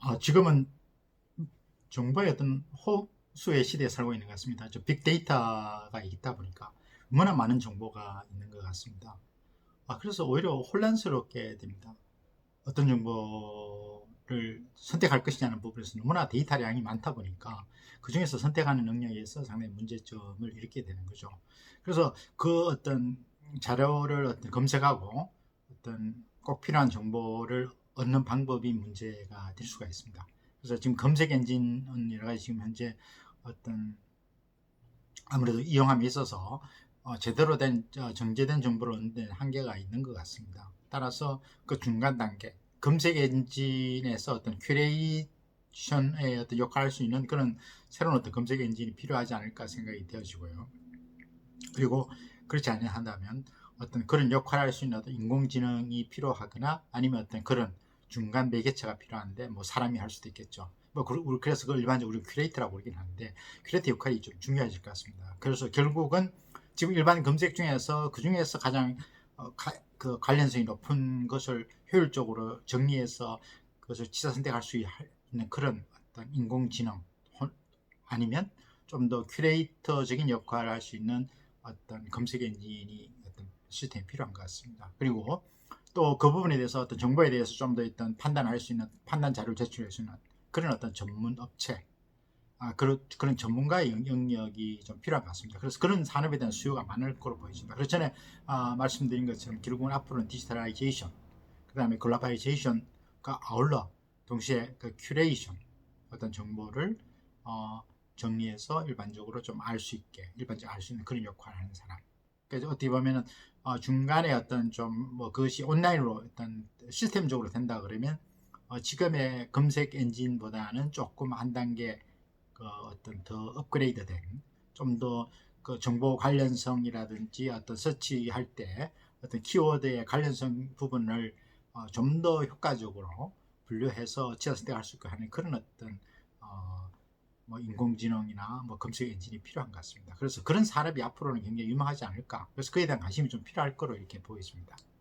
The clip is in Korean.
아, 지금은 정보의 어떤 호수의 시대에 살고 있는 것 같습니다. 저 빅데이터가 있다 보니까 얼마나 많은 정보가 있는 것 같습니다. 아, 그래서 오히려 혼란스럽게 됩니다. 어떤 정보를 선택할 것이냐는 부분에서 너무나 데이터량이 많다 보니까 그 중에서 선택하는 능력에서 상당히 문제점을 일으키게 되는 거죠. 그래서 그 어떤 자료를 어떤 검색하고 어떤 꼭 필요한 정보를 얻는 방법이 문제가 될 수가 있습니다. 그래서 지금 검색 엔진은 여러 가지 지금 현재 어떤 아무래도 이용함에 있어서 어, 제대로 된 어, 정제된 정보를 얻는 데 한계가 있는 것 같습니다. 따라서 그 중간 단계 검색 엔진에서 어떤 큐레이션의 어떤 역할을 할수 있는 그런 새로운 어떤 검색 엔진이 필요하지 않을까 생각이 되어지고요. 그리고 그렇지 않한다면 어떤 그런 역할을 할 수 있는 어떤 인공지능이 필요하거나 아니면 어떤 그런 중간 매개체가 필요한데 뭐 사람이 할 수도 있겠죠. 뭐 그- 그래서 그걸 일반적으로 큐레이터라고 부르긴 하는데 큐레이터 역할이 좀 중요해질 것 같습니다. 그래서 결국은 지금 일반 검색 중에서 그 중에서 가장 어, 가- 그 관련성이 높은 것을 효율적으로 정리해서 그것을 지사 선택할 수 있는 그런 어떤 인공지능 혼- 아니면 좀 더 큐레이터적인 역할을 할 수 있는 어떤 검색 엔진이 어떤 시스템이 필요한 것 같습니다. 그리고 또 그 부분에 대해서 어떤 정보에 대해서 좀더 일단 판단할 수 있는 판단 자료를 제출할 수 있는 그런 어떤 전문 업체 아, 그런, 그런 전문가의 영- 영역이 좀 필요한 것 같습니다. 그래서 그런 산업에 대한 수요가 많을 거로 보여집니다. 그래서 전에 아, 말씀드린 것처럼 결국은 앞으로는 디지털라이제이션, 그 다음에 글로벌라이제이션과 아울러 동시에 그 큐레이션, 어떤 정보를 어, 정리해서 일반적으로 좀 알 수 있게, 일반적으로 알 수 있는 그런 역할을 하는 사람. 그래서 어떻게 보면은 어, 중간에 어떤 좀 뭐 그것이 온라인으로 어떤 시스템적으로 된다 그러면 어, 지금의 검색 엔진보다는 조금 한 단계 그 어떤 더 업그레이드된 좀 더 그 정보 관련성이라든지 어떤 서치할 때 어떤 키워드의 관련성 부분을 어, 좀 더 효과적으로 분류해서 지어 선택할 수 있고 하는 그런 어떤 어, 뭐 인공지능이나 뭐 검색 엔진이 필요한 것 같습니다. 그래서 그런 산업이 앞으로는 굉장히 유망하지 않을까. 그래서 그에 대한 관심이 좀 필요할 거로 이렇게 보여집니다.